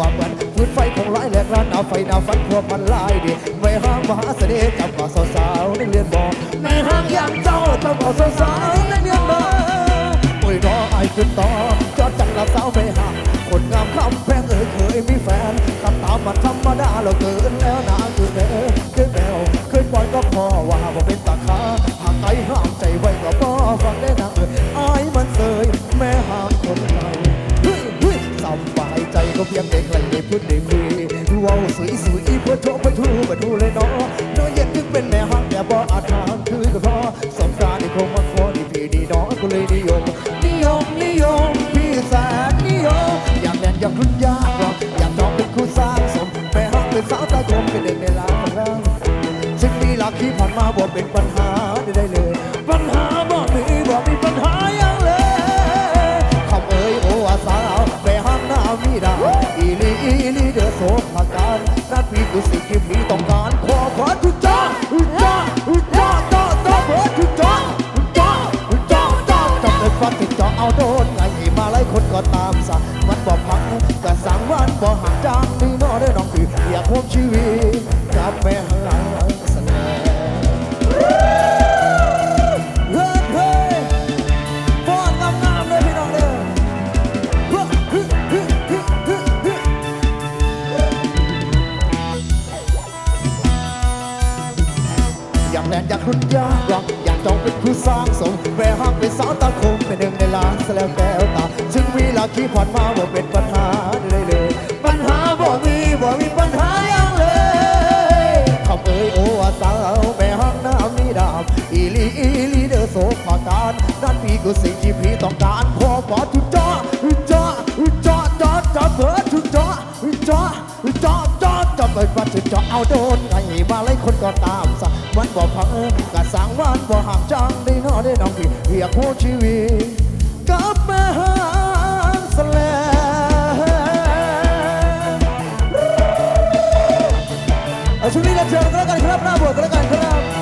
วมันพื้นไฟของร้ายแหลกร้านเอาไฟดาวฟันพัวพันลายดิไม่ห้างมหาเสน่ห์จับก่อสาวๆนักเรียนบอกในห้างอย่างเจ้าจับก่อสาวๆนักเรียนบอกโอ้ยรอไอ้ขึ้นต่อจอดจังละสาวไม่ห่างคนงามคำแพงเอ่ยเคยมีแฟนทำตามมันธรรมดาเราเกินแล้วนะคือแมวคือแมวเคยปล่อยก็พอว่าบ่เป็นตาขาหากไอ้ห้ามใจไว้ก็พอฟังได้นะเอ่ยไอ้มันเสยายใจก็เพียงได้ใครได้พูดได้คุยว้าวสวยสวยเพื่อโชว์เพื่อทูมาดูเลยเนาะน้อยเย็นถึงเป็นแม่ห้ามแต่บ่อาจทางคือก็พอสงกรานต์ที่คงมาขอที่พี่ดีน้องก็เลยนิยมนิยมนิยมพี่แสนนิยมอยากแน่นอยากรุ่นยากหรอกอยากจองเป็นคู่สร้างสมแม่ฮักเป็นสาวตาคมเป็นเด็กในร้านของเราซึ่งมีหลักที่ผ่านมาบ่เป็นปัญหา คือสิ่งที่พี่ต้องการพอพอทุกจ้าจ้าจ้าจ้าจ้าเบิดทุกจ้าจ้าจ้าจ้าจ้าเปิดฟันถึงจ้าเอาโดนไงมาไล่คนก็ตามสั่งมันบ่พังกะสั่งวันบ่ห่างจังได้นอได้น้องพี่อยกพูดชีวิตกับม่ห้าสแลเอาช่วงนี้เราเชิญกันแล้วกันครับหน้าบวชกันแล้วกันครับ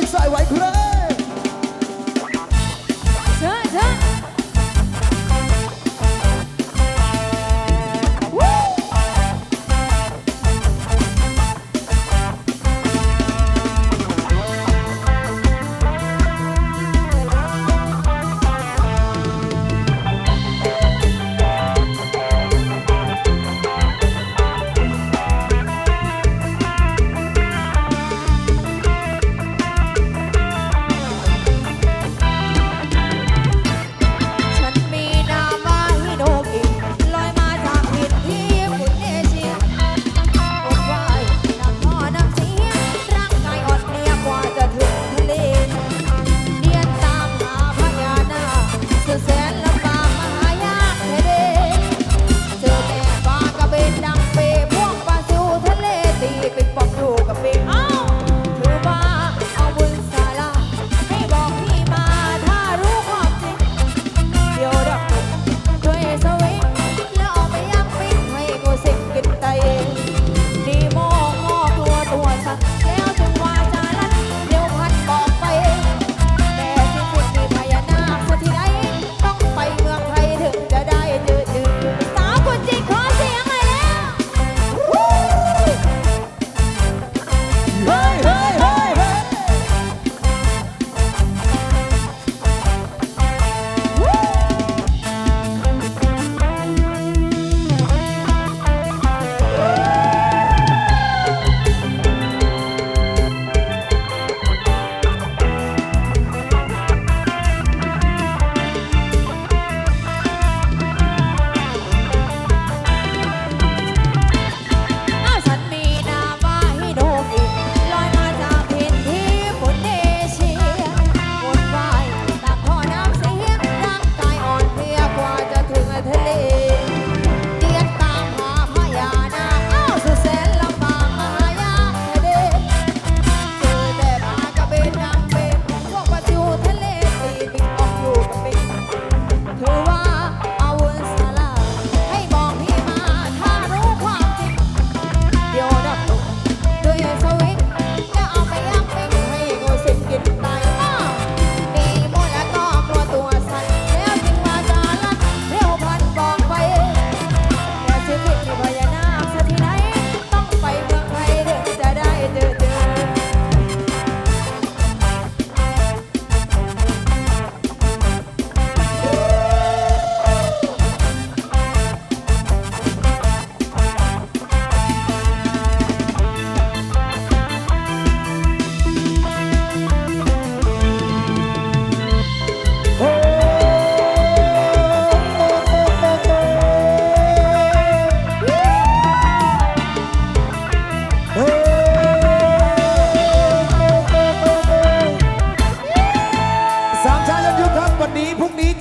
Side, side,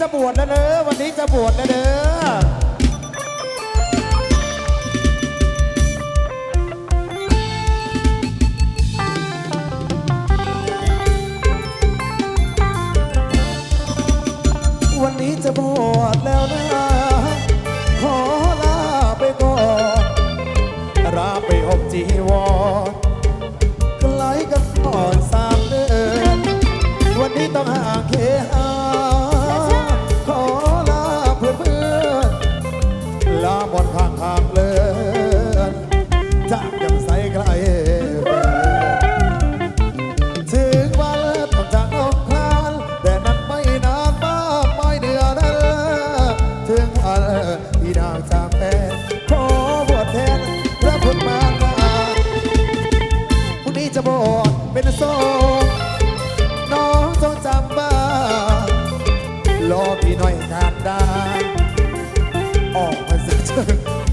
จะบวชแล้วเด้อวันนี้จะบวชแล้วเด้อ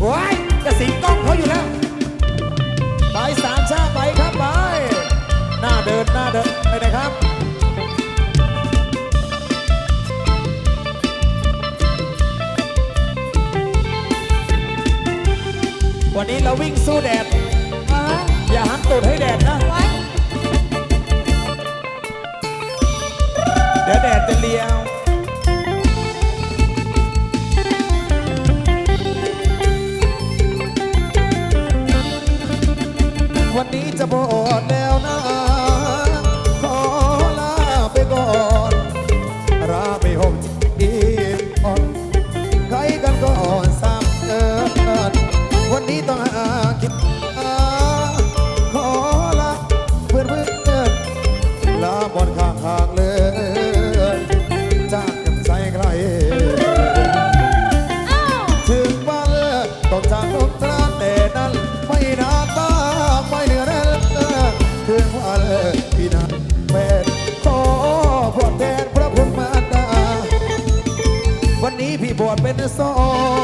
โอ้ยจะสิงกล้องเขาอยู่แล้ว ไปสามชาไปครับไป หน้าเดินหน้าเดินไปนะครับวันนี้เราวิ่งสู้แดด วันนี้จะโบดแล้วนะ Venezuela.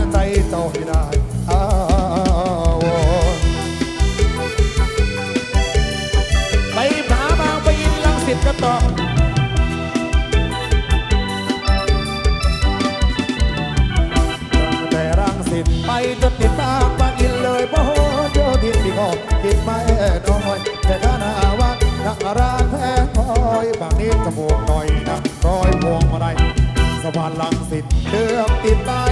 รืไวปผาบางไปอินลังสิตก็ต้องแต่รังสิตไปติดบางบางอินเลยบ่โหเดียวดินก็กินไม่น้อยแต่ข้าหน้าว่านักร้าแท้คอยบางนี้จมูกหน่อยนะร้อยวงมาลัยสะพานลังสิตเดือกติดตา